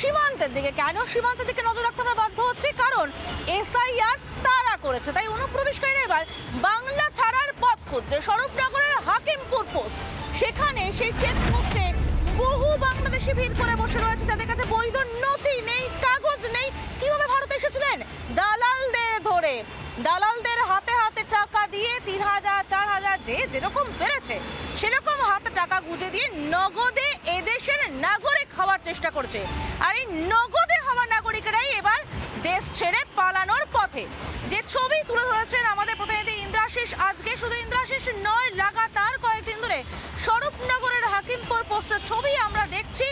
সীমান্তের দিকে। কেন সীমান্তের দিকে নজর রাখতে আমরা বাধ্য হচ্ছে? কারণ এসআইআর তারা করেছে। তাই অনুপ্রবেশকারীরা এবার বাংলা ছাড়ার পথ খুঁজছে। স্বরূপনগরের হাকিমপুর পোস্ট। সেখানে সেই চেকপোস্টে বহু বাংলাদেশি ভিড় করে বসে রয়েছে। যাদের কাছে বৈধ নথি নেই, কাগজ নেই। কীভাবে ভারতে এসেছিলেন? দালালদের ধরে। দালালদের হাতে হাতে টাকা দিয়ে তিন হাজার, চার হাজার, যে যেরকম বেড়েছে, সেরকম হাতে টাকা গুজে দিয়ে নগদে এদেশের নাগরিক চেষ্টা করছে। আর এই নগদে হওয়া নাগরিকেরাই এবার দেশ ছেড়ে পালানোর পথে। যে ছবি তুলে ধরেছেন আমাদের প্রতিনিধি ইন্দ্রাশিস আজকে শুধু ইন্দ্রাশিস নয়, লাগাতার কয়েকদিন ধরে স্বরূপনগরের হাকিমপুর পোস্টের ছবি আমরা দেখছি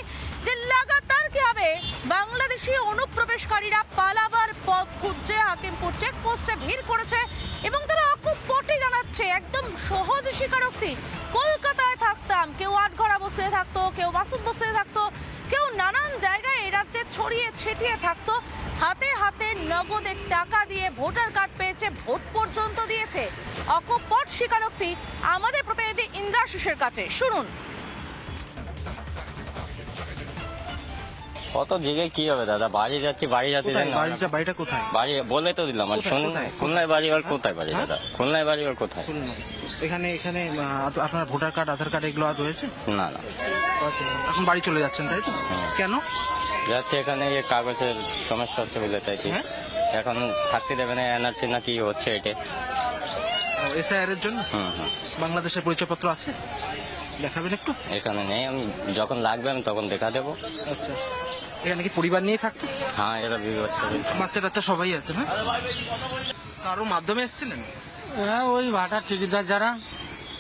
যে লাগাতার কীভাবে বাংলাদেশি অনুপ্রবেশকারীরা পালাবার পথ খুঁজছে, হাকিমপুর চেকপোস্টে ভিড় করেছে এবং তারা অকুপটে জানাচ্ছে, একদম সহজ স্বীকারোক্তি। কলকাতায় থাকতাম, কেউ আটঘরা বসতে থাকতো, কেউ মাসুদ বসতে থাকতো কেউ নানান জায়গায় এই রাজ্যে ছড়িয়ে ছিটিয়ে থাকতো। হাতে হাতে নগদের টাকা দিয়ে ভোটার কার্ড পেয়েছে ভোট পর্যন্ত দিয়েছে। অকপট স্বীকারোক্তি আমাদের প্রতিনিধি ইন্দ্রাশিসের কাছে। শুনুন। কত জায়গায় কি হবে দাদা? বাড়ি যাচ্ছি বাড়ি যাচ্ছি। বাড়িটা বাড়িটা কোথায়? বাড়ি বলে তো দিলাম আর শুনুন? খুলনায় বাড়ি আর কোথায় বাড়ি হ্যাঁ? দাদা? খুলনায় বাড়ি আর কোথায়? এখানে এখানে আপনার ভোটার কার্ড আধার কার্ড এগুলো আর রয়েছে? না না। এখন বাড়ি চলে যাচ্ছেন তাই তো? হ্যাঁ। কেন? যাচ্ছি এখানে এই কাগজের সমস্যা হচ্ছে বলে চাইছি হ্যাঁ? এখন থাকতে দেবে না এনআরসি না কি হচ্ছে এটা এসআইআর এর জন্য? বাংলাদেশের পরিচয়পত্র আছে? দেখাবেন একটু? এখানে নেই আমি যখন লাগবে আমি তখন দেখা দেবো। আচ্ছা। এখানে কি পরিবার নিয়ে থাকতো হ্যাঁ এরা বাচ্চা টাচ্চা সবাই আছে না? কারও মাধ্যমে এসেছিলেন? হ্যাঁ ওই ভাটার ঠিকাদার যারা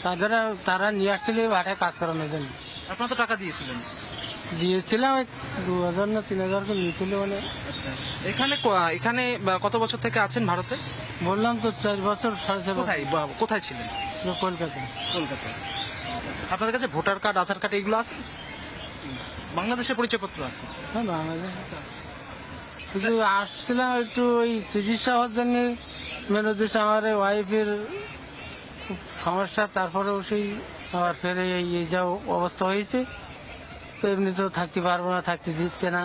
তাদের তারা নিয়ে আসছিল এই ভাটায় কাজ করানোর জন্য। আপনারা তো টাকা দিয়েছিলেন। দিয়েছিলাম দু হাজার না তিন হাজার করে নিয়েছিল মানে। এখানে ক- এখানে বা, কত বছর থেকে আছেন ভারতে? বললাম তো চার বছর সাড়ে চার বছর। কোথায় বা- কোথায় ছিলেন? কলকাতায়। কলকাতায়। আপনাদের কাছে ভোটার কার্ড আধার কার্ড এগুলো আছে? বাংলাদেশের পরিচয়পত্র আছে? হ্যাঁ বাংলাদেশ শুধু আসছিলাম একটু ওই চিকিৎসা হওয়ার জন্য মেন উদ্দেশ্য আমার ওয়াইফের খুব সমস্যা তারপরেও সেই আবার ফের এই এই যা অবস্থা হয়েছে। তো এমনি তো থাকতে পারব না থাকতে দিচ্ছে না।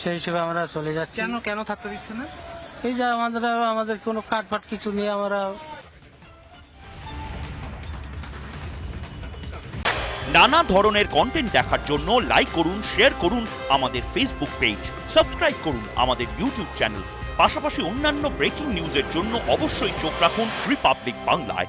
সেই হিসেবে আমরা চলে যাচ্ছি। কেন কেন থাকতে দিচ্ছে না? এই যে আমাদের আমাদের কোনো কাঠ ফাট কিছু নিয়ে আমরা নানা ধরনের কন্টেন্ট দেখার জন্য লাইক করুন শেয়ার করুন আমাদের ফেসবুক পেজ সাবস্ক্রাইব করুন আমাদের ইউটিউব চ্যানেল পাশাপাশি অন্যান্য ব্রেকিং নিউজের জন্য অবশ্যই চোখ রাখুন রিপাবলিক বাংলায়